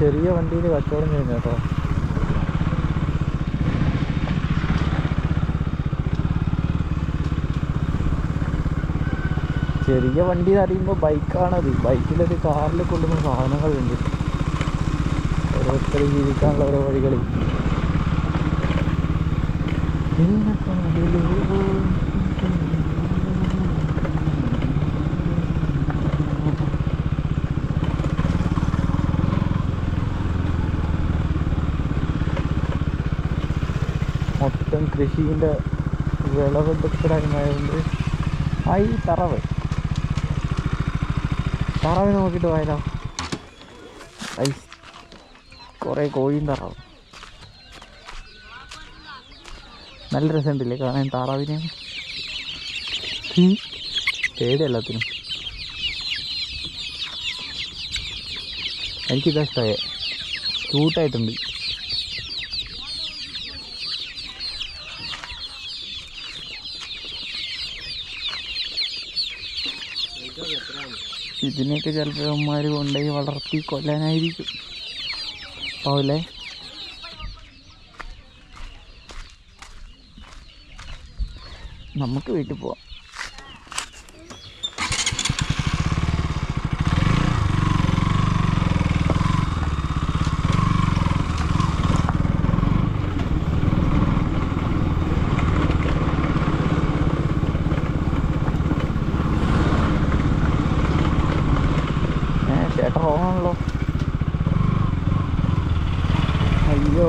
ചെറിയ വണ്ടിയിൽ കച്ചവടം ചെയ്യുന്ന കേട്ടോ. ചെറിയ വണ്ടി എന്ന് പറയുമ്പോൾ ബൈക്കാണത് ബൈക്കിലൊരു കാറിൽ കൊള്ളുന്ന സാധനങ്ങളുണ്ട്. ഓരോരുത്തർ ജീവിക്കാനുള്ള ഓരോ വഴികളിൽ. മൊത്തം കൃഷീന്റെ വിളവെടുപ്പ് ടൈമായതുകൊണ്ട് ആ ഈ തറവ്. തറവ് നോക്കിയിട്ട് പോയാലോ? ഐ കുറേ കോഴിയും തറവ്. നല്ല രസമുണ്ടല്ലേ കാണാൻ താറാവിനെ. പേടി എല്ലാത്തിനും. എനിക്കിതാ ഇഷ്ടമായ ക്യൂട്ടായിട്ടുണ്ട് ഇതിനെയൊക്കെ ചിലപ്പോൾ അമ്മമാർ കൊണ്ടുപോയി വളർത്തി കൊല്ലാനായിരിക്കും. പോലെ നമുക്ക് വീട്ടിൽ പോവാം. ചേട്ടൻ റോങ്ങാണല്ലോ അയ്യോ.